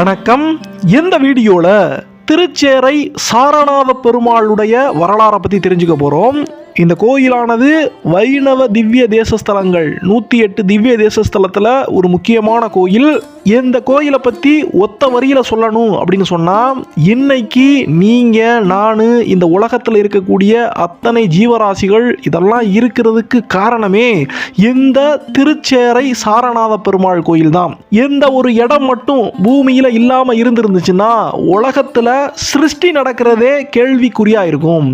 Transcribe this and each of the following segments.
வணக்கம். இந்த வீடியோவில் திருச்சேரை சாரநாத பெருமாளுடைய வரலாறை பற்றி தெரிஞ்சுக்க போகிறோம் இந்த கோயிலானது வைணவ திவ்ய தேசஸ்தலங்கள். நூற்றி எட்டு திவ்ய தேசஸ்தலத்தில் ஒரு முக்கியமான கோயில். இந்த கோயிலை பற்றி ஒத்த வரியில் சொல்லணும் அப்படின்னு சொன்னால் இன்னைக்கு நீங்கள் நான் இந்த உலகத்தில் இருக்கக்கூடிய அத்தனை ஜீவராசிகள் இதெல்லாம் இருக்கிறதுக்கு காரணமே இந்த திருச்சேரை சாரநாத பெருமாள் கோயில் தான் எந்த ஒரு இடம் மட்டும் பூமியில் இல்லாமல் இருந்திருந்துச்சுன்னா உலகத்தில் சிருஷ்டி நடக்கிறதே கேள்விக்குறியாக இருக்கும்.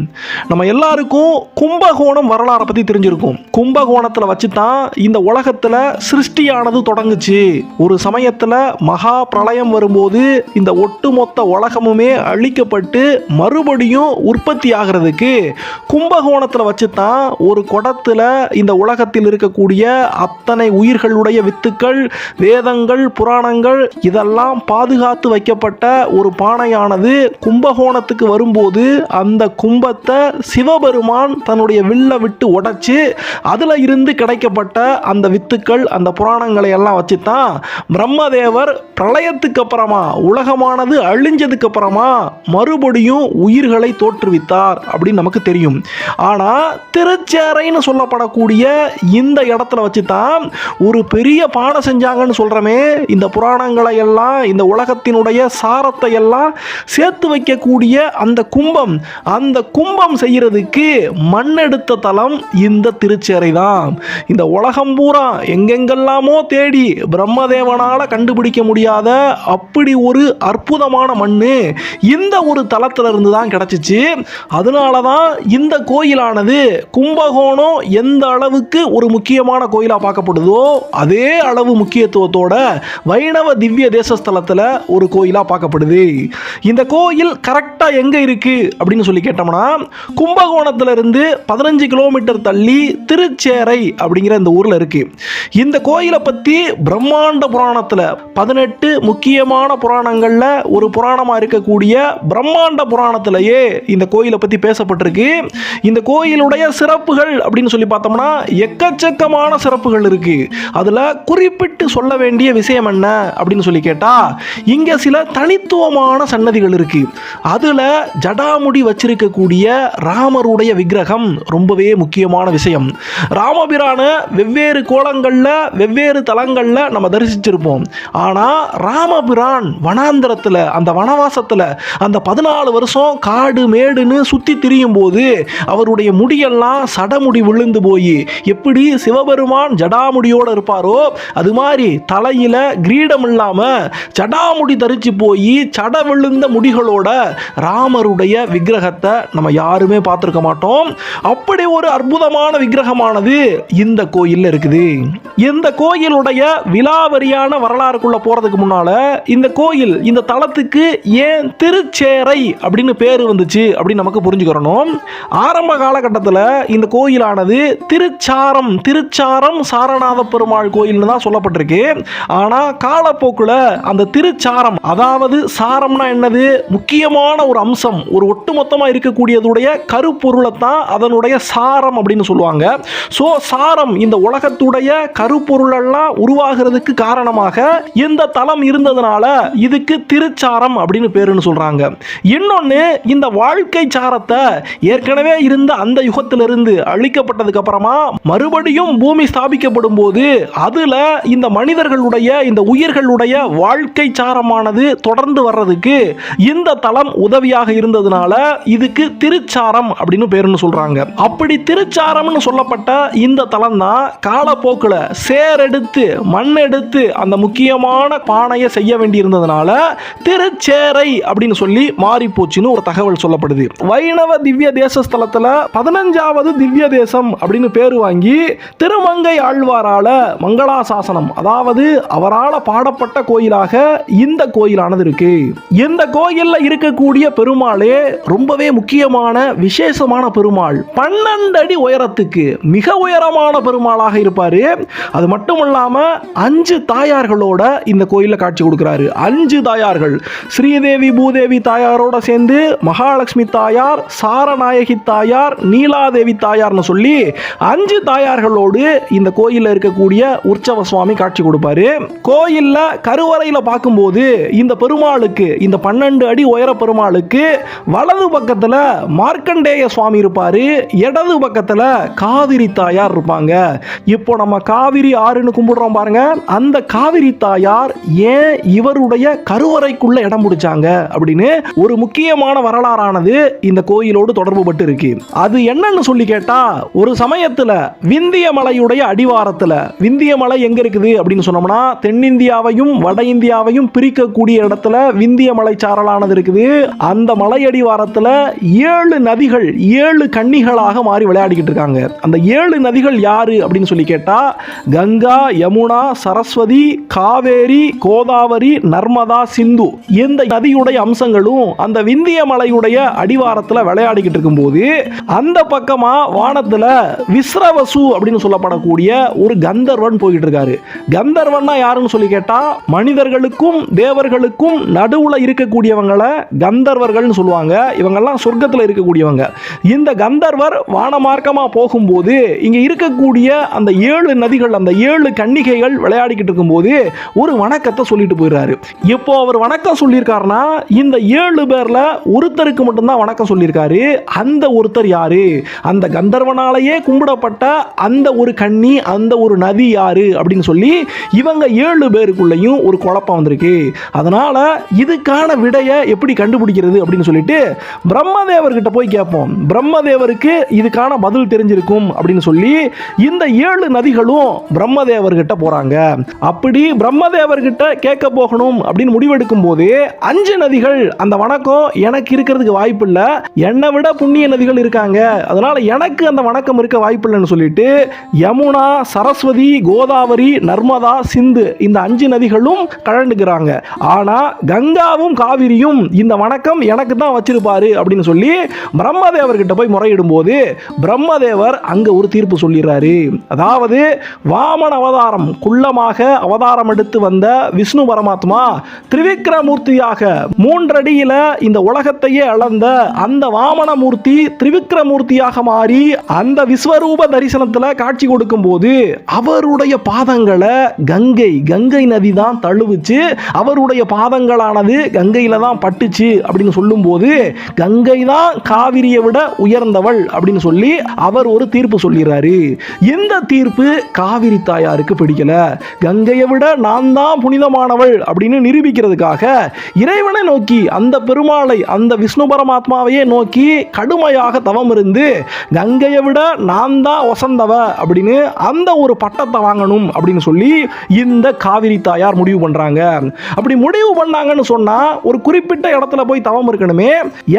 நம்ம எல்லாருக்கும் கும்பகோணம் வரலாறை பற்றி தெரிஞ்சிருக்கும். கும்பகோணத்தில் வச்சு தான் இந்த உலகத்தில் சிருஷ்டியானது தொடங்குச்சு. ஒரு சமயத்தில் மகா பிரளயம் வரும்போது இந்த ஒட்டுமொத்த உலகமுமே அழிக்கப்பட்டு மறுபடியும் உற்பத்தி ஆகிறதுக்கு கும்பகோணத்தில் வச்சு தான் ஒரு குடத்தில் இந்த உலகத்தில் இருக்கக்கூடிய அத்தனை உயிர்களுடைய வித்துக்கள் வேதங்கள் புராணங்கள் இதெல்லாம் பாதுகாத்து வைக்கப்பட்ட ஒரு பானையானது கும்பகோணத்துக்கு வரும்போது அந்த கும்பத்தை சிவபெருமான் தன்னுடைய வில்லை விட்டு உடைச்சு அதில் இருந்து கிடைக்கப்பட்ட அந்த வித்துக்கள் அந்த புராணங்களை எல்லாம் வச்சு தான் பிரம்மதேவர் பிரளயத்துக்கு அப்புறமா உலகமானது அழிஞ்சதுக்கு அப்புறமா மறுபடியும் உயிர்களை தோற்றுவித்தார் அப்படின்னு நமக்கு தெரியும். ஆனால் திருச்சேரைன்னு சொல்லப்படக்கூடிய இந்த இடத்துல வச்சு தான் ஒரு பெரிய பாடம் செஞ்சாங்கன்னு சொல்கிறோமே இந்த புராணங்களை எல்லாம் இந்த உலகத்தினுடைய சாரத்தை எல்லாம் சேர்த்து வைக்கக்கூடிய அந்த கும்பம் அந்த கும்பம் செய்யறதுக்கு மண்ணெடுத்த தலம் இந்த திருச்சேரை தான் இந்த உலகம் பூரா எங்கெங்கெல்லாமோ தேடி பிரம்மதேவனால் கண்டுபிடிக்க முடியாத அப்படி ஒரு அற்புதமான மண் இந்த ஒரு தலத்திலிருந்து தான் கிடச்சிச்சு. அதனால தான் இந்த கோயிலானது கும்பகோணம் எந்த அளவுக்கு ஒரு முக்கியமான கோயிலாக பார்க்கப்படுதோ அதே அளவு முக்கியத்துவத்தோட வைணவ திவ்ய தேசஸ்தலத்தில் ஒரு கோயிலாக பார்க்கப்படுது. இந்த கோயில் கரெக்டாக எங்கே இருக்குது அப்படின்னு சொல்லி கேட்டோம்னா கும்பகோணத்திலிருந்து பதினஞ்சு கிலோமீட்டர் தள்ளி திருச்சேரை அப்படிங்கிற இந்த ஊரில் இருக்கு. இந்த கோயிலை பற்றி பிரம்மாண்ட புராணத்தில் பதினெட்டு முக்கியமான புராணங்களில் ஒரு புராணமாக இருக்கக்கூடிய பிரம்மாண்ட புராணத்திலேயே இந்த கோயிலை பற்றி பேசப்பட்டிருக்கு. இந்த கோயிலுடைய சிறப்புகள் அப்படின்னு சொல்லி பார்த்தோம்னா எக்கச்சக்கமான சிறப்புகள் இருக்கு. அதில் குறிப்பிட்டு சொல்ல வேண்டிய விஷயம் என்ன அப்படின்னு சொல்லி கேட்டால் இங்கே சில தனித்துவமான சன்னதிகள் இருக்கு. அதில் ஜடாமுடி வச்சிருக்கக்கூடிய ராமருடைய விக்கிரகம் ரொம்பவே முக்கியமான விஷயம். ராமபிரான வெவ்வேறு கோலங்களில் வெவ்வேறு தலங்களில் நம்ம தரிசிச்சிருப்போம். ஆனால் ராமபிரான் வனாந்திரத்தில் அந்த வனவாசத்தில் அந்த பதினாலு வருஷம் காடு மேடுன்னு சுற்றி திரியும் போது அவருடைய முடியெல்லாம் சடமுடி விழுந்து போய் எப்படி சிவபெருமான் ஜடாமுடியோடு இருப்பாரோ அது மாதிரி தலையில் கிரீடம் இல்லாமல் ஜடாமுடி தரிச்சு போய் சட விழுந்த முடிகளோட ராமருடைய விக்கிரகத்தை நம்ம யாருமே பார்த்துருக்க மாட்டோம். அப்படி ஒரு அற்புதமான விக்கிரகமானது இந்த கோயிலில் இருக்குது. இந்த கோயிலுடைய விலாவரியான வரலாறுக்குள்ள போறதுக்கு முன்னால இந்த கோயில் இந்த தலத்துக்கு ஏன் திருச்சேரை அப்படின்னு பேர் வந்துச்சு அப்படின்னு நமக்கு புரிஞ்சுக்கிறணும். ஆரம்ப காலகட்டத்தில் இந்த கோயிலானது திருச்சாரம் திருச்சாரம் சாரநாத பெருமாள் கோயில்னு தான் சொல்லப்பட்டிருக்கு. ஆனால் காலப்போக்கில் அந்த திருச்சாரம் அதாவது சாரம்னா என்னது? முக்கியமான ஒரு அம்சம் ஒரு ஒட்டுமொத்தமாக இருக்கக்கூடியதுடைய கருப்பொருளை தான் அதனுடைய சாரம் அப்படின்னு சொல்லுவாங்க. ஸோ சாரம் இந்த உலகத்துடைய கருப்பொருளெல்லாம் உருவாகிறதுக்கு காரணமாக இந்த தலம் இருந்ததுனால இதுக்கு திருச்சாரம் அப்படின்னு பேருன்னு சொல்றாங்க. இன்னொன்று இந்த வாழ்க்கை சாரத்தை ஏற்கனவே இருந்த அந்த யுகத்திலிருந்து அழிக்கப்பட்டதுக்கு அப்புறமா மறுபடியும் பூமி ஸ்தாபிக்கப்படும் போது அதுல இந்த மனிதர்களுடைய இந்த உயிர்களுடைய வாழ்க்கை சாரமானது தொடர்ந்து வர்றதுக்கு இந்த தலம் உதவியாக இருந்ததுனால இதுக்கு திருச்சாரம் அப்படின்னு பேருன்னு சொல்லுவாங்க அப்படி திருச்சாரம்னு சொல்லப்பட்ட இந்த தலம் தான் காலப்போக்கில் சேரெடுத்து மண் எடுத்து அந்த முக்கியமான பானையை செய்ய வேண்டியிருந்ததுனால திருச்சேரை அப்படின்னு சொல்லி மாறி போச்சுன்னு ஒரு தகவல் சொல்லப்படுது. வைணவ திவ்ய தேசஸ்தலத்தில் பதினஞ்சாவது திவ்ய தேசம் அப்படின்னு பேர் வாங்கி திருமங்கை ஆழ்வாரால மங்களாசாசனம் அதாவது அவரால் பாடப்பட்ட கோயிலாக இந்த கோயிலானது இருக்கு. இந்த கோயிலில் இருக்கக்கூடிய பெருமாளே ரொம்பவே முக்கியமான விசேஷமான பெருமாள். பெருமாள் பன்னெண்டு அடி உயரத்துக்கு மிக உயரமான பெருமாளாக இருப்பார். அது மட்டும் இல்லாமல் அஞ்சு தாயார்களோட இந்த கோயிலில் காட்சி கொடுக்குறாரு. அஞ்சு தாயார்கள். ஸ்ரீதேவி பூதேவி தாயாரோட சேர்ந்து மகாலட்சுமி தாயார் சாரநாயகி தாயார் நீலாதேவி தாயார்னு சொல்லி அஞ்சு தாயார்களோடு இந்த கோயிலில் இருக்கக்கூடிய உற்சவ சுவாமி காட்சி கொடுப்பாரு. கோயிலில் கருவறையில் பார்க்கும்போது இந்த பெருமாளுக்கு இந்த பன்னெண்டு அடி உயர பெருமாளுக்கு வலது பக்கத்தில் மார்க்கண்டேய சுவாமி இருப்பாரு. இடது பக்கத்துல காவிரி தாயார் இருப்பாங்க. இப்போ நம்ம காவிரி ஆறுன்னு கும்பிடுறோம் பாருங்க. அந்த காவிரி தாயார் ஏன் இவருடைய கருவறைக்குள்ள இடம் பிடிச்சாங்க அப்படின்னு ஒரு முக்கியமான வரலாறானது இந்த கோயிலோடு தொடர்பு பட்டு இருக்கு அது என்னன்னு சொல்லி கேட்டா ஒரு சமயத்துல விந்திய மலையுடைய அடிவாரத்துல விந்திய மலை எங்க இருக்குது அப்படின்னு சொன்னோம்னா தென்னிந்தியாவையும் வட இந்தியாவையும் பிரிக்கக்கூடிய இடத்துல விந்திய மலை சாரலானது இருக்குது. அந்த மலை அடிவாரத்துல ஏழு நதிகள் ஏழு கண்ணி நதிகளாக மாறி விளையாடிக்கிட்டு இருக்காங்க. அந்த ஏழு நதிகள் யாரு அப்படின்னு சொல்லி கேட்டால் கங்கா யமுனா சரஸ்வதி காவேரி கோதாவரி நர்மதா சிந்து இந்த நதியுடைய அம்சங்களும் அந்த விந்திய மலையுடைய அடிவாரத்தில் விளையாடிக்கிட்டு இருக்கும்போது அந்த பக்கமாக வானத்தில் விஸ்ரவசு அப்படின்னு சொல்லப்படக்கூடிய ஒரு கந்தர்வன் போய்கிட்டு இருக்காரு. கந்தர்வன்னா யாருன்னு சொல்லி கேட்டால் மனிதர்களுக்கும் தேவர்களுக்கும் நடுவில் இருக்கக்கூடியவங்களை கந்தர்வர்கள்னு சொல்லுவாங்க. இவங்கெல்லாம் சொர்க்கத்தில் இருக்கக்கூடியவங்க. இந்த கந்த கந்தர்வர் வானமார்க்கமா போகும்போது இங்கே இருக்கக்கூடிய அந்த ஏழு நதிகள் அந்த ஏழு கன்னிகைகள் விளையாடிக்கிட்டு இருக்கும்போது ஒரு வணக்கத்தை சொல்லிட்டு போயிடுறாரு. இப்போ அவர் வணக்கம் சொல்லியிருக்காருன்னா இந்த ஏழு பேரில் ஒருத்தருக்கு மட்டும்தான் வணக்கம் சொல்லியிருக்காரு. அந்த ஒருத்தர் யாரு? அந்த கந்தர்வனாலேயே கும்பிடப்பட்ட அந்த ஒரு கன்னி அந்த ஒரு நதி யாரு? அப்படின்னு சொல்லி இவங்க ஏழு பேருக்குள்ளேயும் ஒரு குழப்பம் வந்திருக்கு. அதனால் இதுக்கான விடையை எப்படி கண்டுபிடிக்கிறது அப்படின்னு சொல்லிட்டு பிரம்மதேவர்கிட்ட போய் கேட்போம். பிரம்மதேவருக்கு இதுக்கான பதில் தெரிஞ்சிருக்கும் அப்படின்னு சொல்லி இந்த ஏழு நதிகளும் பிரம்மதேவர்கிட்ட போறாங்க. அப்படி பிரம்மதேவர்கிட்ட கேட்க போகணும் அப்படின்னு முடிவெடுக்கும் போது அஞ்சு நதிகள் அந்த வணக்கம் எனக்கு இருக்கிறதுக்கு வாய்ப்பு இல்லை. என்னை விட புண்ணிய நதிகள் இருக்காங்க. அதனால எனக்கு அந்த வணக்கம் இருக்க வாய்ப்பு இல்லைன்னு சொல்லிட்டு யமுனா சரஸ்வதி கோதாவரி நர்மதா சிந்து இந்த அஞ்சு நதிகளும் கலந்துக்கிறாங்க. ஆனா கங்காவும் காவிரியும் இந்த வணக்கம் எனக்கு தான் வச்சிருப்பாரு அப்படின்னு சொல்லி பிரம்மதேவர்கிட்ட போய் முறையிடும் போது பிரம்மதேவர் அங்க ஒரு தீர்ப்பு சொல்லிடுறாரு. அதாவது வாமன அவதாரம் குள்ளமாக அவதாரம் எடுத்து வந்த விஷ்ணு பரமாத்மா திரிவிக்ரமூர்த்தியாக மூன்றடியில இந்த உலகத்தையே அளந்த அந்த வாமனமூர்த்தி திரிவிக்ரமூர்த்தியாக மாறி அந்த விஸ்வரூப தரிசனத்துல காட்சி கொடுக்கும் போது அவருடைய பாதங்களை கங்கை கங்கை நதி தான் தழுவுச்சு அவருடைய பாதங்களானது கங்கையில தான் பட்டுச்சு அப்படின்னு சொல்லும்போது கங்கை தான் காவிரியை விட உயர்ந்தவள். நாள் அப்படின்னு சொல்லி அவர் ஒரு தீர்ப்பு சொல்லிடுறாரு இந்த தீர்ப்பு? காவிரி தாயாருக்கு பிடிக்கல. கங்கையை விட நான் தான் புனிதமானவள் அப்படின்னு நிரூபிக்கிறதுக்காக இறைவனை நோக்கி அந்த பெருமாளை அந்த விஷ்ணு பரமாத்மாவையே நோக்கி கடுமையாக தவம் இருந்து கங்கையை விட நான் தான் ஒசந்தவ அப்படின்னு அந்த ஒரு பட்டத்தை வாங்கணும் அப்படின்னு சொல்லி இந்த காவிரி தாயார் முடிவு பண்ணுறாங்க அப்படி முடிவு பண்ணாங்கன்னு சொன்னால் ஒரு குறிப்பிட்ட இடத்துல போய் தவம் இருக்கணுமே.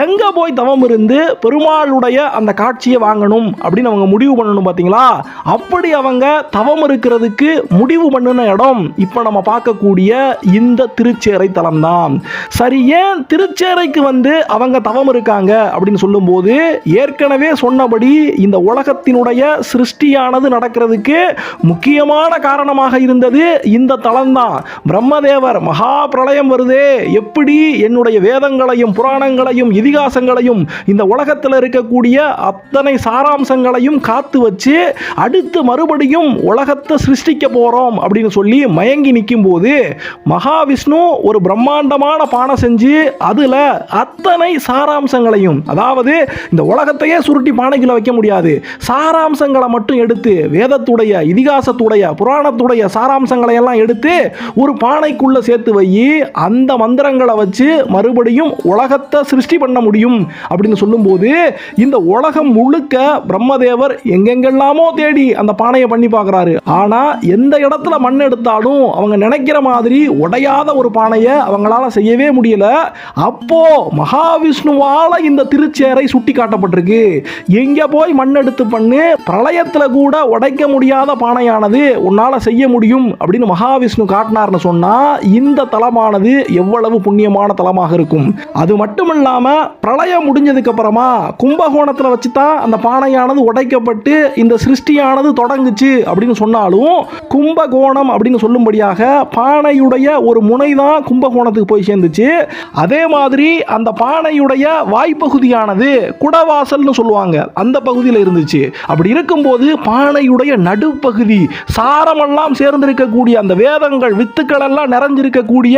எங்கே போய் தவம் இருந்து பெருமாளுடைய அந்த அந்த காட்சியை வாங்கணும் அப்படின்னு அவங்க முடிவு பண்ணணும் பார்த்தீங்களா? அப்படி அவங்க தவம் இருக்கிறதுக்கு முடிவு பண்ணின இடம் இப்போ நம்ம பார்க்கக்கூடிய இந்த திருச்சேரை தலம் தான் சரி ஏன் திருச்சேரைக்கு வந்து அவங்க தவம் இருக்காங்க அப்படின்னு சொல்லும்போது ஏற்கனவே சொன்னபடி இந்த உலகத்தினுடைய சிருஷ்டியானது நடக்கிறதுக்கு முக்கியமான காரணமாக இருந்தது இந்த தலம்தான். பிரம்மதேவர் மகா பிரளயம் வருதே. எப்படி என்னுடைய வேதங்களையும் புராணங்களையும் இதிகாசங்களையும் இந்த உலகத்தில் இருக்கக்கூடிய அத்தனை சாராம்சங்களையும் காத்து வச்சு அடுத்து மறுபடியும் உலகத்தை சிருஷ்டிக்க போறோம் அப்படின்னு சொல்லி மயங்கி நிற்கும் போது மகாவிஷ்ணு ஒரு பிரம்மாண்டமான பானை செஞ்சு அதுல அத்தனை சாராம்சங்களையும் அதாவது இந்த உலகத்தையே சுருட்டி பானைக்குள்ள வைக்க முடியாது. சாராம்சங்களை மட்டும் எடுத்து வேதத்துடைய இதிகாசத்துடைய புராணத்துடைய சாராம்சங்களை எல்லாம் எடுத்து ஒரு பானைக்குள்ள சேர்த்து வை அந்த மந்திரங்களை வச்சு மறுபடியும் உலகத்தை சிருஷ்டி பண்ண முடியும் அப்படின்னு சொல்லும்போது இந்த உலகம் முழுக்க பிரம்மதேவர் எங்கெங்கெல்லாமோ தேடி அந்த பானையை பண்ணி பார்க்குறாரு. ஆனா எந்த இடத்துல மண் எடுத்தாலும் அவங்க நினைக்கிற மாதிரி உடையாத ஒரு பானையை அவங்களால செய்யவே முடியல. அப்போ மகாவிஷ்ணுவால இந்த திருச்சேரை சுட்டி காட்டப்பட்டிருக்கு எங்க போய் மண் எடுத்து பண்ணு? பிரளயத்துல கூட உடைக்க முடியாத பானையானது உன்னால செய்ய முடியும் அப்படின்னு மகாவிஷ்ணு காட்டினார்னு சொன்னா இந்த தலமானது எவ்வளவு புண்ணியமான தலமாக இருக்கும். அது மட்டும் இல்லாம பிரளயம் முடிஞ்சதுக்கு அப்புறமா கும்பகோணத்துல இடத்துல வச்சு தான் அந்த பானையானது உடைக்கப்பட்டு இந்த சிருஷ்டியானது தொடங்குச்சு அப்படின்னு சொன்னாலும் கும்பகோணம் அப்படின்னு சொல்லும்படியாக பானையுடைய ஒரு முனை தான் கும்பகோணத்துக்கு போய் சேர்ந்துச்சு. அதே மாதிரி அந்த பானையுடைய வாய்ப்பகுதியானது குடவாசல்னு சொல்லுவாங்க. அந்த பகுதியில் இருந்துச்சு. அப்படி இருக்கும்போது பானையுடைய நடுப்பகுதி சாரமெல்லாம் சேர்ந்திருக்கக்கூடிய அந்த வேதங்கள் வித்துக்கள் எல்லாம் நிறைஞ்சிருக்கக்கூடிய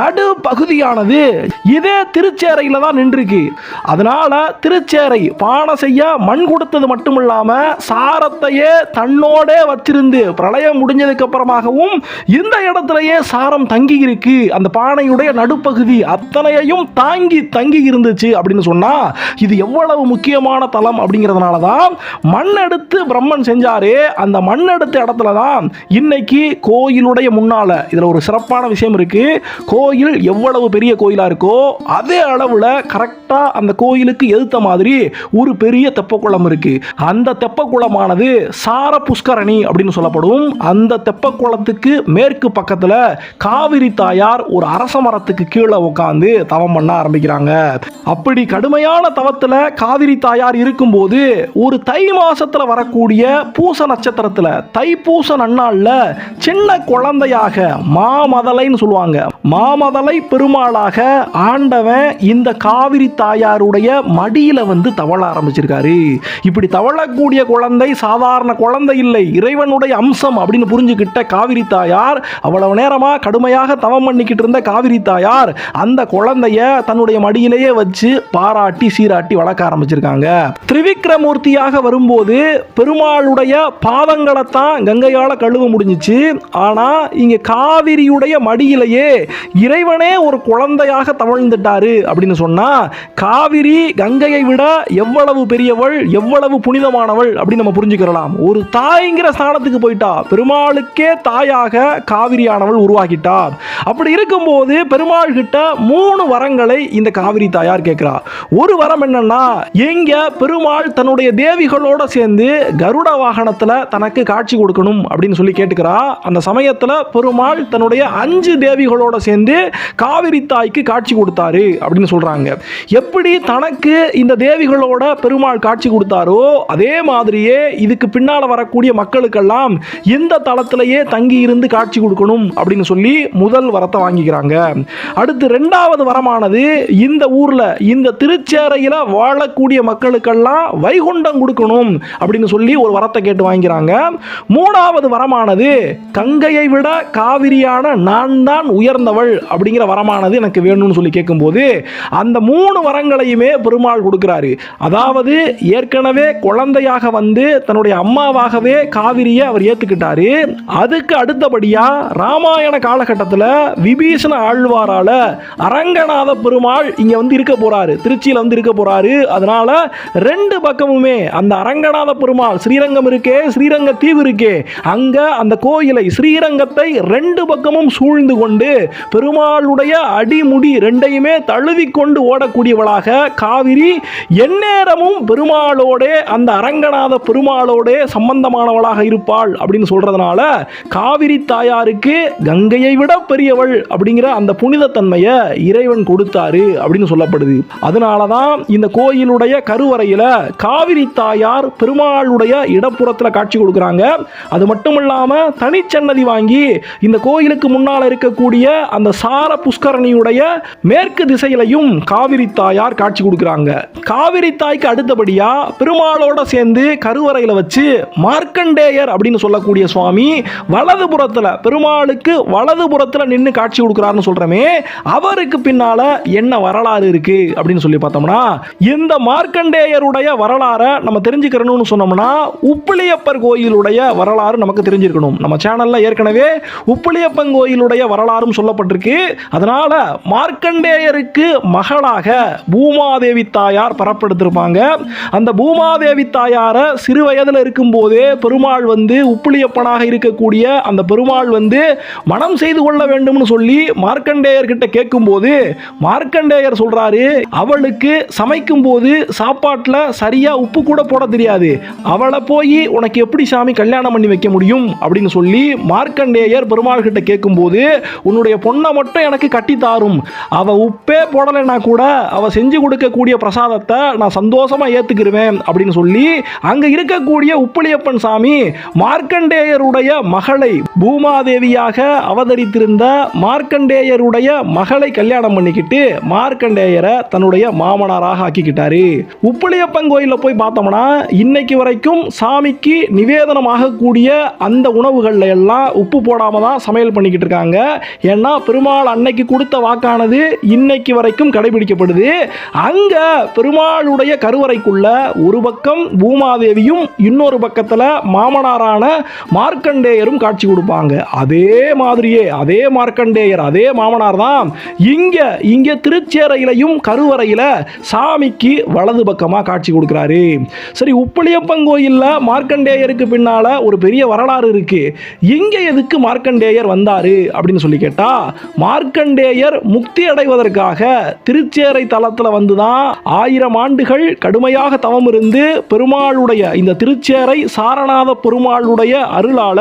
நடுப்பகுதியானது. இதே திருச்சேரையில் தான் நின்றுருக்கு. அதனால திருச்சேரை பானை செய்ய மண் கொடுத்தது மட்டும் இல்லாமல் சாரத்தையே தன்னோடே வச்சிருந்து பிரளயம் முடிஞ்சதுக்கு அப்புறமாகவும் இந்த இடத்துலயே சாரம் தங்கி இருக்கு. அந்த பானையுடைய நடுப்பகுதி அத்தனையையும் தாங்கி தங்கி இருந்துச்சு அப்படின்னு சொன்னா இது எவ்வளவு முக்கியமான தலம் அப்படிங்கிறதுனால தான் மண் எடுத்து பிரம்மன் செஞ்சாரு. அந்த மண் எடுத்த இடத்துல தான் இன்னைக்கு கோயிலுடைய முன்னால இதுல ஒரு சிறப்பான விஷயம் இருக்கு. கோயில் எவ்வளவு பெரிய கோயிலா இருக்கோ அதே அளவுல கரெக்டா அந்த கோயிலுக்கு எதிர்த்த மாதிரி ஒரு பெரிய தெப்பக்குளம் இருக்கு. அந்த தெப்பக்குளமானது சார புஷ்கரணி அப்படின்னு சொல்லப்படும். அந்த தெப்பக்குளத்துக்கு மேற்கு பக்கத்துல காவிரி தாயார் ஒரு அரச மரத்துக்கு கீழே உட்காந்து தவம் பண்ண ஆரம்பிக்கிறாங்க. அப்படி கடுமையான தவத்துல காவிரி தாயார் இருக்கும்போது ஒரு தை மாசத்துல வரக்கூடிய பூச நட்சத்திரத்துல பூச நன்னாள்ல சின்ன குழந்தையாக மாமதலைன்னு சொல்லுவாங்க. மாமதலை பெருமாளாக ஆண்டவன் இந்த காவிரி தாயாருடைய மடியில வந்து தவழ ஆரம்பிச்சிருக்காரு இப்படி தவழக்கூடிய குழந்தை சாதாரண குழந்தை இல்லை. இறைவனுடைய அம்சம் அப்படின்னு புரிஞ்சுக்கிட்ட காவிரி தாயார் அவ்வளவு நேரமா கடுமையாக தவம் பண்ணிக்கிட்டு இருந்த காவிரி தாயார் அந்த குழந்தைய தன்னுடைய மடியிலேயே வச்சு பாராட்டி சீராட்டி வளர்க்க ஆரம்பிச்சிருக்காங்க. திரிவிக்ரமூர்த்தியாக வரும்போது பெருமாளுடைய பாதங்களை தான் கங்கையால கழுவ முடிஞ்சிச்சு. ஆனா இங்க காவிரியுடைய மடியிலேயே இறைவனே ஒரு குழந்தையாக தவழ்ந்துட்டாரு அப்படின்னு சொன்னா காவிரி கங்கையை விட எவ்வளவு பெரியவள் எவ்வளவு புனிதமானவள் அப்படின்னு நம்ம புரிஞ்சுக்கிறலாம். ஒரு தாய்ங்கிற ஸ்தானத்துக்கு போயிட்டா பெருமாளுக்கே தாயாக காவிரியானவள் உருவாக்கிட்டார் அப்படி இருக்கும்போது பெருமாள் கிட்ட மூணு வரங்களை இந்த காவிரி தாயார் கேட்கிறார் ஒரு வரம் என்னன்னா எங்க பெருமாள் தன்னுடைய தேவிகளோட சேர்ந்து கருட வாகனத்துல தனக்கு காட்சி கொடுக்கணும் அப்படின்னு சொல்லி கேட்டுக்கிறா. அந்த சமயத்துல பெருமாள் தன்னுடைய அஞ்சு தேவிகளோட சேர்ந்து காவிரி தாய்க்கு காட்சி கொடுத்தாரு அப்படின்னு சொல்றாங்க. எப்படி தனக்கு இந்த தேவிகளோட பெருமாள் காட்சி கொடுத்தாரோ அதே மாதிரியே இதுக்கு பின்னால் வரக்கூடிய மக்களுக்கெல்லாம் இந்த தளத்திலேயே தங்கி இருந்து காட்சி கொடுக்கணும் அப்படின்னு சொல்லி முதல் வரத்தை வாங்கிக்கிறாங்க. அடுத்து ரெண்டாவது வரமானது இந்த ஊரில் இந்த திருச்சேரையில் வாழக்கூடிய மக்களுக்கெல்லாம் வைகுண்டம் கொடுக்கணும் அப்படின்னு சொல்லி ஒரு வரத்தை கேட்டு வாங்கிறாங்க மூணாவது வரமானது கங்கையை விட காவிரியான நான் தான் உயர்ந்தவள் அப்படிங்கிற வரமானது எனக்கு வேணும்னு சொல்லி கேட்கும்போது அந்த மூணு வரங்களையுமே பெருமாள் கொடுக்குறாரு. அதாவது அதாவது ஏற்கனவே குழந்தையாக வந்து தன்னுடைய அம்மாவாகவே காவிரியை அவர் ஏற்றுக்கிட்டாரு அதுக்கு அடுத்தபடியா ராமாயண காலகட்டத்தில் விபீஷண ஆழ்வாரால் அரங்கநாத பெருமாள் இங்க வந்து இருக்க போகிறாரு திருச்சியில் வந்து இருக்க போகிறாரு அதனால் ரெண்டு பக்கமுமே அந்த அரங்கநாத பெருமாள் ஸ்ரீரங்கம் இருக்கே ஸ்ரீரங்க தீவு இருக்கே அங்க அந்த கோயிலை ஸ்ரீரங்கத்தை ரெண்டு பக்கமும் சூழ்ந்து கொண்டு பெருமாளுடைய அடிமுடி ரெண்டையுமே தழுவிக்கொண்டு ஓடக்கூடியவளாக காவிரி எந்நேரமும் பெருமாளோடே அந்த அரங்கநாத பெருமாளோடே சம்பந்தமானவளாக இருப்பாள் அப்படின்னு சொல்றதுனால காவிரி தாயாருக்கு கங்கையை விட பெரியவள் அப்படிங்கிற அந்த புனிதத்தன்மையை இறைவன் கொடுத்தாரு அப்படின்னு சொல்லப்படுது. அதனால தான் இந்த கோயிலுடைய கருவறையில் காவிரி தாயார் பெருமாளுடைய இடப்புறத்தில் காட்சி கொடுக்குறாங்க. அது மட்டும் இல்லாம தனிச்சன்னதி வாங்கி இந்த கோயிலுக்கு முன்னால் இருக்கக்கூடிய அந்த சார புஷ்கரணியுடைய மேற்கு திசையிலையும் காவிரி தாயார் காட்சி கொடுக்குறாங்க. காவிரி அதுக்கு அடுத்தபடியா பெருமாளோட சேர்ந்து கருவறையில் வச்சு மார்க்கண்டேயர் அப்படின்னு சொல்லக்கூடிய சுவாமி வலது புறத்தில் பெருமாளுக்கு வலது புறத்தில் நின்று காட்சி கொடுக்குறாருன்னு சொல்றமே அவருக்கு பின்னால என்ன வரலாறு இருக்கு அப்படின்னு சொல்லி பார்த்தோம்னா இந்த மார்க்கண்டேயருடைய வரலாறை நம்ம தெரிஞ்சுக்கிறணும்னு சொன்னோம்னா உப்பிலியப்பர் கோயிலுடைய வரலாறு நமக்கு தெரிஞ்சிருக்கணும். நம்ம சேனலில் ஏற்கனவே உப்பிலியப்பன் கோயிலுடைய வரலாறும் சொல்லப்பட்டிருக்கு. அதனால மார்க்கண்டேயருக்கு மகளாக பூமாதேவி தாயார் பரப்படுத்திருப்பாங்க. அந்த பூமாதேவி தாயாரை சிறு வயதில் இருக்கும்போதே பெருமாள் வந்து உப்புளியப்பனாக இருக்கக்கூடிய அந்த பெருமாள் வந்து மனம் செய்து கொள்ள வேண்டும்னு சொல்லி மார்க்கண்டேயர் கிட்ட கேட்கும்போது மார்க்கண்டேயர் சொல்றாரு அவளுக்கு சமைக்கும் போது சாப்பாட்டில் சரியா உப்பு கூட போட தெரியாது. அவளை போய் உனக்கு எப்படி சாமி கல்யாணம் பண்ணி வைக்க முடியும்? அப்படின்னு சொல்லி மார்க்கண்டேயர் பெருமாள் கிட்ட கேட்கும்போது உன்னுடைய பொண்ணை மட்டும் எனக்கு கட்டி தாரும் அவள் உப்பே போடலைன்னா கூட அவள் செஞ்சு கொடுக்கக்கூடிய பிரசாதத்தை நான் சந்தோஷம் சந்தோஷமா ஏத்துக்கிருவேன் அப்படின்னு சொல்லி அங்க இருக்கக்கூடிய உப்பளியப்பன் சாமி மார்க்கண்டேயருடைய மகளை பூமாதேவியாக அவதரித்திருந்த மார்க்கண்டேயருடைய மகளை கல்யாணம் பண்ணிக்கிட்டு மார்க்கண்டேயரை தன்னுடைய மாமனாராக ஆக்கிக்கிட்டாரு. உப்பளியப்பன் கோயிலில் போய் பார்த்தோம்னா இன்னைக்கு வரைக்கும் சாமிக்கு நிவேதனமாக கூடிய அந்த உணவுகளில் எல்லாம் உப்பு போடாம தான் சமையல் பண்ணிக்கிட்டு இருக்காங்க. ஏன்னா பெருமாள் அன்னைக்கு கொடுத்த வாக்கானது இன்னைக்கு வரைக்கும் கடைபிடிக்கப்படுது. அங்க பெருமாளுடைய கருவறைக்குள்ள ஒரு பக்கம் பூமாதேவியும் இன்னொரு பக்கத்துல மாமனாரான மார்க்கண்டேயரும் காட்சி கொடுப்பாங்க. அதே மாதிரியே அதே மார்க்கண்டேயர் அதே மாமனார் தான் இங்க இங்கே திருச்சேரையிலையும் கருவறையில சாமிக்கு வலது பக்கமா காட்சி கொடுக்கிறாரு. சரி உப்பளியப்பன் கோயில்ல மார்க்கண்டேயருக்கு பின்னால ஒரு பெரிய வரலாறு இருக்கு. இங்கே எதுக்கு மார்க்கண்டேயர் வந்தாரு அப்படின்னு சொல்லி கேட்டா மார்க்கண்டேயர் முக்தி அடைவதற்காக திருச்சேரை தலத்துல வந்துதான் ஆயிரம் ஆண்டுகள் கடுமையாக தவம் இருந்து பெருமாளுடைய இந்த திருச்சேரை சாரநாத பெருமாளுடைய அருளால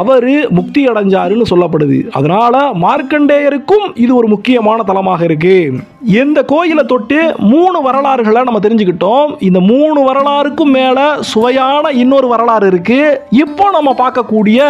அவர் முக்தி அடைஞ்சாருன்னு சொல்லப்படுது. அதனால மார்க்கண்டேயருக்கும் இது ஒரு முக்கியமான தலமாக இருக்கு. இந்த கோயிலை தொட்டு மூணு வரலாறுகளை நம்ம தெரிஞ்சுக்கிட்டோம். இந்த மூணு வரலாறுக்கும் மேல சுவையான இன்னொரு வரலாறு இருக்கு. இப்போ நம்ம பார்க்கக்கூடிய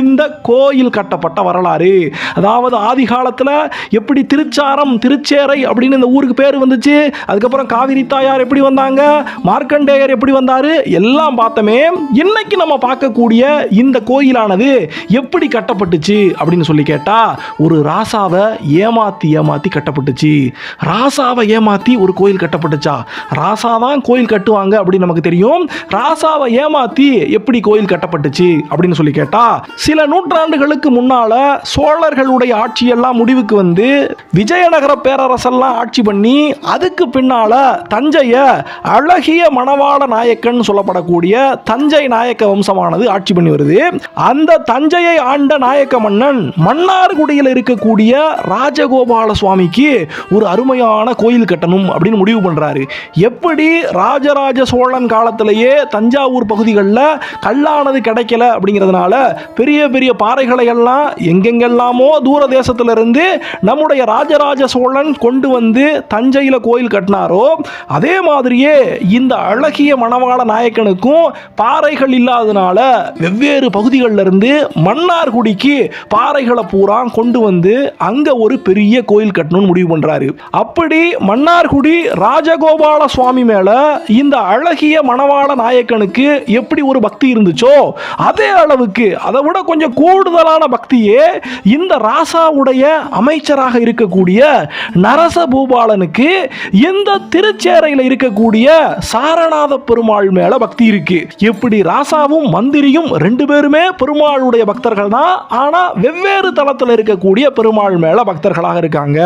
இந்த கோயில் கட்டப்பட்ட வரலாறு. அதாவது ஆதிகாலத்தில் எப்படி திருச்சாரம் திருச்சேரை அப்படின்னு இந்த ஊருக்கு பேர் வந்துச்சு. அதுக்கப்புறம் காவிரி தாயார் எப்படி வந்தாங்க? மார்க்கண்டேயர் எப்படி வந்தாரு? எல்லாம் பார்த்தோமே இன்னைக்கு நம்ம பார்க்கக்கூடிய இந்த கோயிலானது எப்படி கட்டப்பட்டுச்சு அப்படின்னு சொல்லி கேட்டால் ஒரு ராசாவை ஏமாத்தி ஏமாத்தி கட்டப்பட்டுச்சு. ராசாவை ஏமாத்தி ஒரு கோயில் கட்டப்பட்டுச்சா? ராசா தான் கோயில் கட்டுவாங்க அப்படின்னு நமக்கு தெரியும். ராசாவை ஏமாத்தி எப்படி கோயில் கட்டப்பட்டுச்சு அப்படின்னு சொல்லி கேட்டால் சில நூற்றாண்டுகளுக்கு முன்னால சோழர்களுடைய ஆட்சியெல்லாம் முடிவுக்கு வந்து விஜயநகர பேரரசெல்லாம் ஆட்சி பண்ணி அதுக்கு பின்னால தஞ்சைய அழகிய மணவாள நாயக்கன் சொல்லப்படக்கூடிய தஞ்சை நாயக்க வம்சமானது ஆட்சி பண்ணி வருது. அந்த தஞ்சையை ஆண்ட நாயக்க மன்னன் மன்னார்குடியில் இருக்கக்கூடிய ராஜகோபால சுவாமிக்கு ஒரு அருமையான கோயில் கட்டணும் அப்படின்னு முடிவு பண்ணுறாரு எப்படி ராஜராஜ சோழன் காலத்திலேயே தஞ்சாவூர் பகுதிகளில் கல்லானது கிடைக்கல அப்படிங்கிறதுனால பெரிய பெரிய பாறைகளை எல்லாம் எங்கெங்கெல்லாமோ தூர தேசத்திலிருந்து நம்முடைய ராஜராஜ சோழன் கொண்டு வந்து தஞ்சையில் கோயில் கட்டினாரோ அதே மாதிரி மாதிரியே இந்த அழகிய மணவாள நாயக்கனுக்கும் பாறைகள் இல்லாதனால வெவ்வேறு பகுதிகளில் இருந்து மன்னார்குடிக்கு பாறைகளை பூரா கொண்டு வந்து அங்க ஒரு பெரிய கோயில் கட்டணும்னு முடிவு பண்றாரு. அப்படி மன்னார்குடி ராஜகோபால சுவாமி மேல இந்த அழகிய மணவாள நாயக்கனுக்கு எப்படி ஒரு பக்தி இருந்துச்சோ அதே அளவுக்கு அதை விட கொஞ்சம் கூடுதலான பக்தியே இந்த ராசாவுடைய அமைச்சராக இருக்கக்கூடிய நரச பூபாலனுக்கு இந்த திருச்சேரையில் இருக்கக்கூடிய சாரநாத பெருமாள் மேல பக்தி இருக்கு. எப்படி ராசாவும் மந்திரியும் ரெண்டு பேருமே பெருமாளுடைய பக்தர்கள் தான் ஆனா வெவ்வேறு தளத்தில் இருக்கக்கூடிய பெருமாள் மேல பக்தர்களாக இருக்காங்க.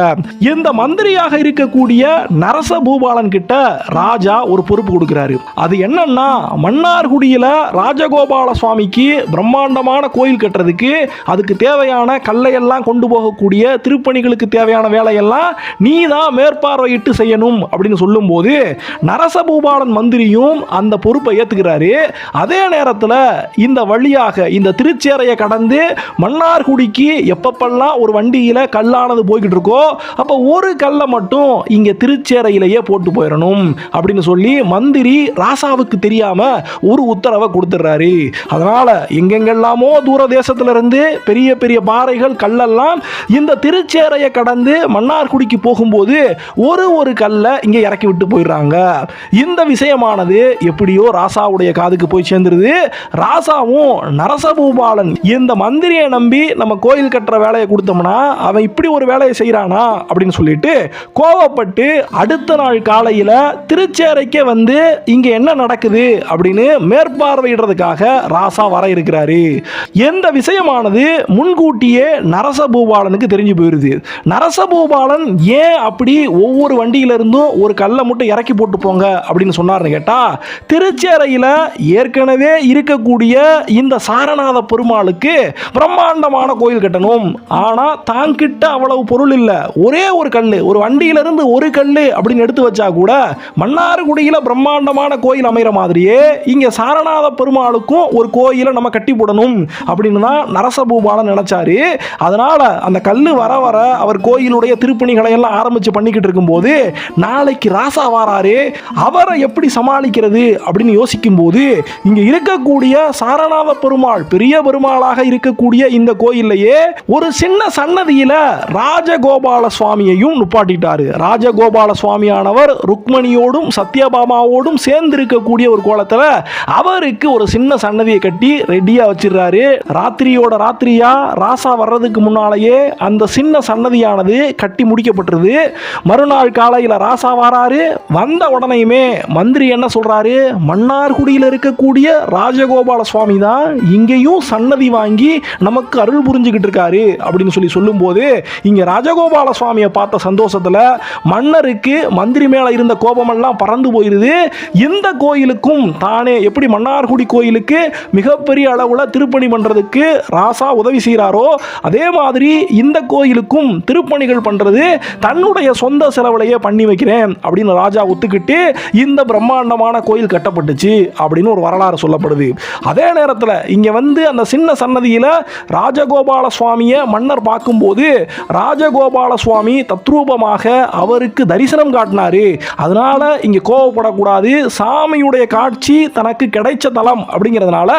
இந்த மந்திரியாக இருக்கக்கூடிய நரச பூபாலன் கிட்ட ராஜா ஒரு பொறுப்பு கொடுக்கிறாரு. அது என்னன்னா மன்னார்குடியில ராஜகோபால சுவாமிக்கு பிரம்மாண்டமான கோயில் கட்டுறதுக்கு அதுக்கு தேவையான கல்லையெல்லாம் கொண்டு போகக்கூடிய திருப்பணிகளுக்கு தேவையான வேலையெல்லாம் நீ தான் மேற்பார்வையிட்டு செய்யணும் அப்படின்னு சொல்லும்போது நரசபூபாலன் மந்திரியும் அந்த பொறுப்பை ஏற்றுக்கிறாரு அதே நேரத்தில் இந்த வழியாக இந்த திருச்சேரையை கடந்து மன்னார்குடிக்கு எப்பப்பெல்லாம் ஒரு வண்டியில் கல்லானது போய்கிட்டு இருக்கோ அப்போ ஒரு கல்லை மட்டும் இங்கே திருச்சேரையிலேயே போட்டு போயிடணும் அப்படின்னு சொல்லி மந்திரி ராசாவுக்கு தெரியாமல் ஒரு உத்தரவை கொடுத்துட்றாரு. அதனால் எங்கெங்கெல்லாமோ தூர தேசத்திலிருந்து பெரிய பெரிய பாறைகள் கல்லெல்லாம் இந்த திருச்சேரையை கடந்து மன்னார்குடிக்கு போகும்போது ஒரு ஒரு கல்லை இங்கே இறக்கி விட்டு போயிடுறாங்க. இந்த விஷயமானது எப்படியோ ராசாவுடைய காதுக்கு போய் சேர்ந்துருது. ராசாவும் நரசபூபாலன் இந்த மந்திரியை நம்பி நம்ம கோயில் கட்டுற வேலையை கொடுத்தோம்னா அவன் இப்படி ஒரு வேலையை செய்கிறானா அப்படின்னு சொல்லிட்டு கோவப்பட்டு அடுத்த நாள் காலையில் திருச்சேரைக்கே வந்து இங்கே என்ன நடக்குது அப்படின்னு மேற்பார்வையிடுறதுக்காக ராசா வர இருக்கிறாரு. எந்த விஷயமானது முன்கூட்டியே நரசபூபாலனுக்கு தெரிஞ்சு போயிருது. நரசபூபாலன் ஏன் அப்படி ஒவ்வொரு வண்டியிலிருந்தும் ஒரு கல்லை மட்டும் இறக்கி போட்டு போங்க அப்படின்னு சொன்னார்னு கேட்டால் திருச்சேரையில் ஏற்கனவே இருக்கக்கூடிய இந்த சாரநாத பெருமாளுக்கு பிரம்மாண்டமான கோயில் கட்டணும். ஆனால் தாங்கிட்ட அவ்வளவு பொருள் இல்லை. ஒரே ஒரு கல் ஒரு வண்டியிலிருந்து ஒரு கல் அப்படின்னு எடுத்து வச்சா கூட மன்னார்குடியில் பிரம்மாண்டமான கோயில் அமைகிற மாதிரியே இங்கே சாரநாத பெருமாளுக்கும் ஒரு கோயிலை நம்ம கட்டி போடணும் அப்படின்னு தான் நரசபூபாலன் நினச்சாரு. அதனால் அந்த கல் வர வர அவர் கோயிலுடைய திருப்பணிகளை எல்லாம் ஆரம்பித்து பண்ணிக்கிட்டு இருக்கும்போது நாளைக்கு ராசா வாராரு அவரை எப்படி சமாளிக்கிறது அப்படின்னு யோசிக்கும் போது இங்க இருக்கக்கூடிய சாரநாத பெருமாள் பெரிய பெருமாளாக இருக்கக்கூடிய இந்த கோயில்லையே ஒரு சின்ன சன்னதியில ராஜகோபால சுவாமியையும் நுப்பாட்டிட்டாரு. ராஜகோபால சுவாமியானவர் ருக்மணியோடும் சத்யபாமாவோடும் சேர்ந்து இருக்கக்கூடிய ஒரு கோலத்தில் அவருக்கு ஒரு சின்ன சன்னதியை கட்டி ரெடியா வச்சிடுறாரு. ராத்திரியோட ராத்திரியா ராசா வர்றதுக்கு முன்னாலேயே அந்த சின்ன சன்னதியானது கட்டி முடிக்கப்பட்டுருது. மறுநாள் காலையில் ராசா வராரு. வந்த உடனே ஆணையுமே மந்திரி என்ன சொல்கிறாரு மன்னார்குடியில் இருக்கக்கூடிய ராஜகோபால சுவாமி தான் இங்கேயும் சன்னதி வாங்கி நமக்கு அருள் புரிஞ்சுக்கிட்டு இருக்காரு அப்படின்னு சொல்லி சொல்லும்போது இங்கே ராஜகோபால சுவாமியை பார்த்த சந்தோஷத்தில் மன்னருக்கு மந்திரி மேலே இருந்த கோபமெல்லாம் பறந்து போயிருது. இந்த கோயிலுக்கும் தானே எப்படி மன்னார்குடி கோயிலுக்கு மிகப்பெரிய அளவில் திருப்பணி பண்ணுறதுக்கு ராசா உதவி செய்கிறாரோ அதே மாதிரி இந்த கோயிலுக்கும் திருப்பணிகள் பண்ணுறது தன்னுடைய சொந்த செலவுலையே பண்ணி வைக்கிறேன் அப்படின்னு ராஜா ஒத்துக்கிட்டு இந்த பிரம்மாண்டமான கோயில் கட்டப்பட்டுச்சு அப்படின்னு ஒரு வரலாறு சொல்லப்படுது. அதே நேரத்தில் இங்க வந்து அந்த சின்ன சன்னதியில் ராஜகோபால சுவாமியை மன்னர் பார்க்கும்போது ராஜகோபால சுவாமி தத்ரூபமாக அவருக்கு தரிசனம் காட்டினாரு. அதனால இங்க கோவப்படக்கூடாது. சாமியுடைய காட்சி தனக்கு கிடைச்ச தலம் அப்படிங்கிறதுனால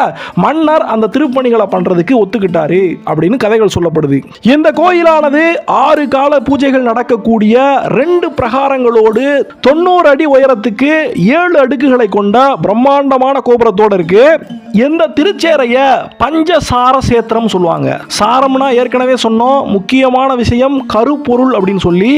மன்னர் அந்த திருப்பணிகளை பண்றதுக்கு ஒத்துக்கிட்டாரு அப்படின்னு கதைகள் சொல்லப்படுது. இந்த கோயிலானது ஆறு கால பூஜைகள் நடக்கக்கூடிய ரெண்டு பிரகாரங்களோடு தொண்ணூறு அடி உயரத்துக்கு ஏழு அடுக்குகளை கொண்ட பிரம்மாண்டமான கோபுரத்தோடு இருக்கு. இந்த திருச்சேரைய பஞ்சசார சேத்திரம் சொல்லுவாங்க. சாரம்னா ஏற்கனவே சொன்னோம் முக்கியமான விஷயம் கருப்பொருள் அப்படின்னு சொல்லி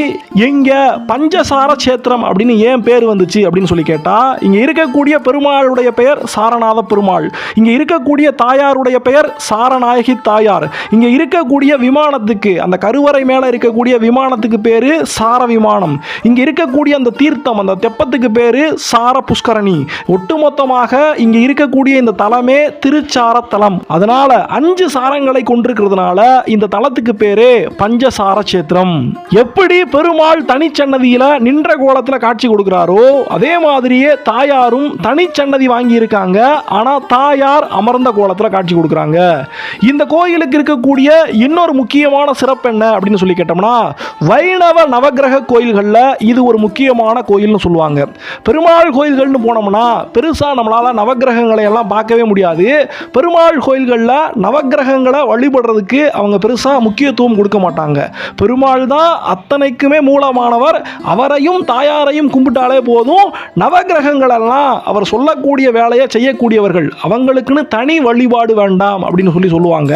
இங்க பஞ்சசார சேத்திரம் அப்படின்னு ஏன் பேர் வந்துச்சு அப்படின்னு சொல்லி கேட்டா இங்க இருக்கக்கூடிய பெருமாளுடைய பெயர் சாரநாத பெருமாள். இங்க இருக்கக்கூடிய தாயாருடைய பெயர் சாரநாயகி தாயார். இங்க இருக்கக்கூடிய விமானத்துக்கு அந்த கருவறை மேல இருக்கக்கூடிய விமானத்துக்கு பேரு சார விமானம். இங்க இருக்கக்கூடிய அந்த தீர்த்தம் அந்த தெப்பத்துக்கு பேரு சார புஷ்கரணி. ஒட்டுமொத்தமாக இங்க இருக்கக்கூடிய இந்த தலை திருச்சார திருச்சாரத்தலம். அதனால அஞ்சு சாரங்களை கொண்டிருக்கிறதுனால இந்த தலத்துக்கு பேரு பஞ்சசார சேத்திரம் எப்படி பெருமாள் தனிச்சன்னதியில நின்ற கோலத்துல காட்சி கொடுக்கிறாரோ அதே மாதிரியே தாயாரும் தனிச்சன்னதி வாங்கி இருக்காங்க ஆனா தாயார் அமர்ந்த கோலத்துல காட்சி கொடுக்குறாங்க. இந்த கோயிலுக்கு இருக்கக்கூடிய இன்னொரு முக்கியமான சிறப்பு என்ன அப்படின்னு சொல்லி கேட்டோம்னா வைணவ நவக்கிரக கோயில்களில் இது ஒரு முக்கியமான கோயில்னு சொல்லுவாங்க. பெருமாள் கோயில்கள்னு போனோம்னா பெருசா நம்மளால நவக்கிரகங்களை எல்லாம் பார்க்கவே முடியும் முடியாது. பெருமாள் கோயில்களில் நவக்கிரகங்களை வழிபடுறதுக்கு அவங்க பெருசா முக்கியத்துவம் கொடுக்க மாட்டாங்க. பெருமாள் தான் அத்தனைக்குமே மூலமானவர். அவரையும் தாயாரையும் கும்பிட்டாலே போதும். நவக்கிரகங்களெல்லாம் அவர் சொல்லக்கூடிய வேலையை செய்யக்கூடியவர்கள். அவங்களுக்குன்னு தனி வழிபாடு வேண்டாம் அப்படின்னு சொல்லி சொல்லுவாங்க.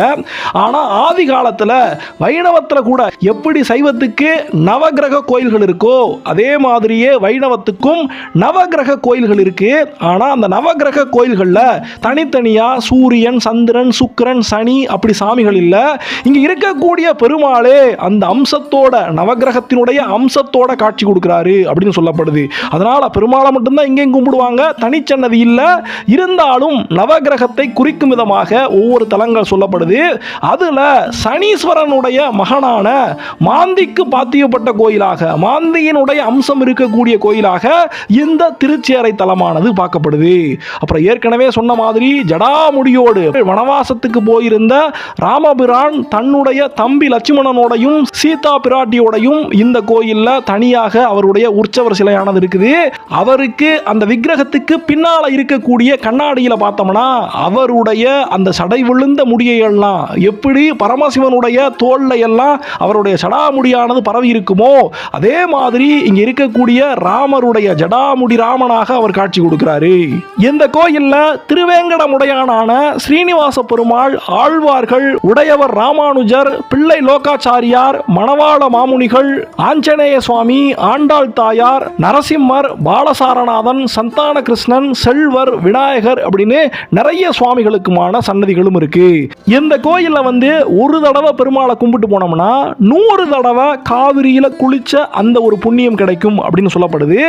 ஆனால் ஆதி காலத்தில் வைணவத்தில் கூட எப்படி சைவத்துக்கு நவக்கிரக கோயில்கள் இருக்கோ அதே மாதிரியே வைணவத்துக்கும் நவகிரக கோயில்கள் இருக்கு. ஆனால் அந்த நவக்கிரக கோயில்களில் தனி தனித்தனியாக சூரியன் சந்திரன் சுக்கரன் சனி அப்படி சாமிகள் இல்லை. இங்கே இருக்கக்கூடிய பெருமாளே அந்த அம்சத்தோட நவகிரகத்தினுடைய அம்சத்தோட காட்சி கொடுக்குறாரு அப்படின்னு சொல்லப்படுது. அதனால பெருமாளை மட்டும்தான் இங்கேயும் கும்பிடுவாங்க. தனிச்சன்னதி இல்லை. இருந்தாலும் நவகிரகத்தை குறிக்கும் விதமாக ஒவ்வொரு தலங்கள் சொல்லப்படுது. அதில் சனீஸ்வரனுடைய மகனான மாந்திக்கு பாத்தியப்பட்ட கோயிலாக மாந்தியினுடைய அம்சம் இருக்கக்கூடிய கோயிலாக இந்த திருச்சேரை தலமானது பார்க்கப்படுது. அப்புறம் ஏற்கனவே சொன்ன மாதிரி ஜடாமுடியோடு வனவாசத்துக்கு போயிருந்த ராமபிரான் தன்னுடைய தம்பி லட்சுமணனோடையும் சீதா பிராட்டியோடையும் இந்த கோயில்ல தனியாக அவருடைய உற்சவர் சிலையானது இருக்குது. அவருக்கு அந்த விக்கிரகத்துக்கு பின்னால இருக்கக்கூடிய கண்ணாடியில பார்த்தோம்னா அவருடைய அந்த சடை விழுந்த முடியெல்லாம் எப்படி பரமசிவனுடைய தோல்ல எல்லாம் அவருடைய சடாமுடியானது பரவி இருக்குமோ அதே மாதிரி இங்க இருக்கக்கூடிய ராமருடைய ஜடாமுடி ராமனாக அவர் காட்சி கொடுக்கிறாரு. இந்த கோயில்ல கன்னடமுடையானான ஸ்ரீனிவாச பெருமாள் ஆழ்வார்கள் உடையவர் ராமானுஜர் பிள்ளை லோகாச்சாரியார் மணவாள மாமுனிகள் ஆஞ்சநேய சுவாமி ஆண்டாள் தாயார் நரசிம்மர் பாலசாரநாதன் சந்தான கிருஷ்ணன் செல்வர் விநாயகர் அப்படின்னு நிறைய சுவாமிகளுக்குமான சன்னதிகளும் இருக்கு. இந்த கோயில்ல வந்து ஒரு தடவை பெருமாளை கும்பிட்டு போனோம்னா நூறு தடவை காவிரியில குளிச்ச அந்த ஒரு புண்ணியம் கிடைக்கும் அப்படின்னு சொல்லப்படுது.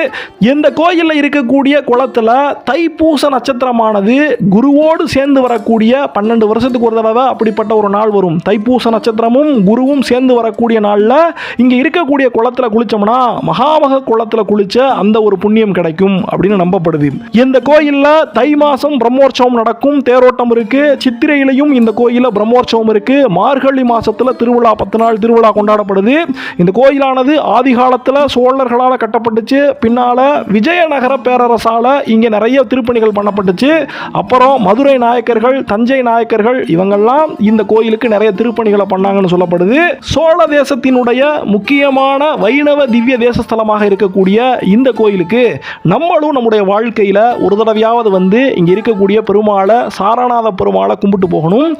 இந்த கோயில்ல இருக்கக்கூடிய குளத்துல தைப்பூச நட்சத்திரமானது குருவோடு சேர்ந்து வரக்கூடிய பன்னெண்டு வருஷத்துக்கு ஒரு தடவை அப்படிப்பட்ட ஒரு நாள் வரும். தைப்பூச நட்சத்திரமும் குருவும் சேர்ந்து வரக்கூடிய நாளில் இங்கே இருக்கக்கூடிய குளத்தில் குளித்தோம்னா மகாமக குளத்தில் குளித்த அந்த ஒரு புண்ணியம் கிடைக்கும் அப்படின்னு நம்பப்படுது. இந்த கோயிலில் தை மாதம் பிரம்மோற்சவம் நடக்கும் தேரோட்டம் இருக்குது சித்திரையிலையும் இந்த கோயிலில் பிரம்மோற்சவம் இருக்குது மார்கழி மாதத்தில் திருவிழா பத்து நாள் திருவிழா கொண்டாடப்படுது. இந்த கோயிலானது ஆதிகாலத்தில் சோழர்களால் கட்டப்பட்டுச்சு. பின்னால் விஜயநகர பேரரசால் இங்கே நிறைய திருப்பணிகள் பண்ணப்பட்டுச்சு. அப்புறம் அப்புறம் மதுரை நாயக்கர்கள் தஞ்சை நாயக்கர்கள் இவங்கெல்லாம் இந்த கோயிலுக்கு நிறைய திருப்பணிகளை பண்ணாங்கன்னு சொல்லப்படுது. சோழ தேசத்தினுடைய முக்கியமான வைணவ திவ்ய தேசஸ்தலமாக இருக்கக்கூடிய இந்த கோயிலுக்கு நம்மளும் நம்முடைய வாழ்க்கையில் ஒரு தடவையாவது வந்து இங்கே இருக்கக்கூடிய பெருமாளை சாரநாத பெருமாளை கும்பிட்டு போகணும்.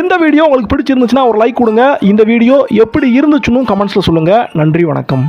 இந்த வீடியோ உங்களுக்கு பிடிச்சிருந்துச்சுன்னா ஒரு லைக் கொடுங்க. இந்த வீடியோ எப்படி இருந்துச்சுன்னு கமெண்ட்ஸில் சொல்லுங்கள் நன்றி வணக்கம்.